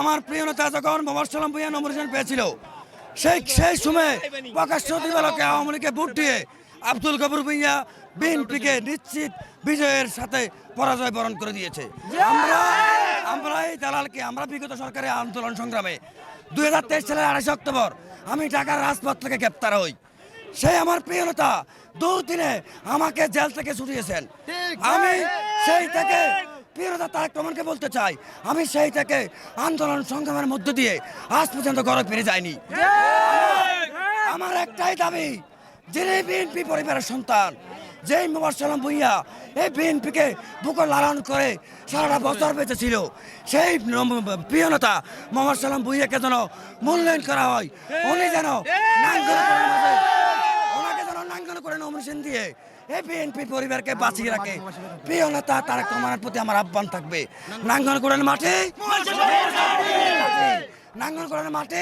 আমার প্রিয় নেতা যখন মোহাম্মদ সালাম ভুইয়া নমিনেশন পেয়েছিল সেই সেই সময় প্রকাশ্য দিবালকে আওয়ামী লীগকে ভোট দিয়ে আব্দুল গফুর ভুইয়া বিএনপিকে নিশ্চিত বিজয়ের সাথে পরাজয় বরণ করে দিয়েছে। আমরা আমরা এই দালালকে আমরা বিগত সরকারের আন্দোলন সংগ্রামে দুই হাজার তেইশ সালের আড়াইশে অক্টোবর আমি ঢাকার রাজপথ থেকে গ্রেপ্তার হই। সেই আমার প্রিয় নেতা দুদিনে আমাকে জেল থেকে ছুটিয়েছেন। আমি সেই থেকে প্রিয়তা তারেক রহমানকে বলতে চাই আমি সেই থেকে আন্দোলন সংগ্রামের মধ্য দিয়ে আজ পর্যন্ত ঘরে ফিরে যাইনি। আমার একটাই দাবি যিনি বিএনপি পরিবারের সন্তান যেই মোবারক সালাম ভুইয়া এই বিএনপিকে বুকে লালন করে সারাটা বছর বেঁচেছিল সেই প্রিয় নেতা মোহাম্মদ সালাম ভুইয়াকে যেন মূল্যায়ন করা হয় উনি যেন নাঙ্গল করে ওনাকে যেন নাঙ্গল করে নমিনেশন দিয়ে এই বিএনপি পরিবারকে বাঁচিয়ে রাখে। প্রিয় নেতা তারা রহমানের প্রতি আমার আহ্বান থাকবে। নাঙ্গল করেন মাঠে নাঙ্গল করেন মাঠে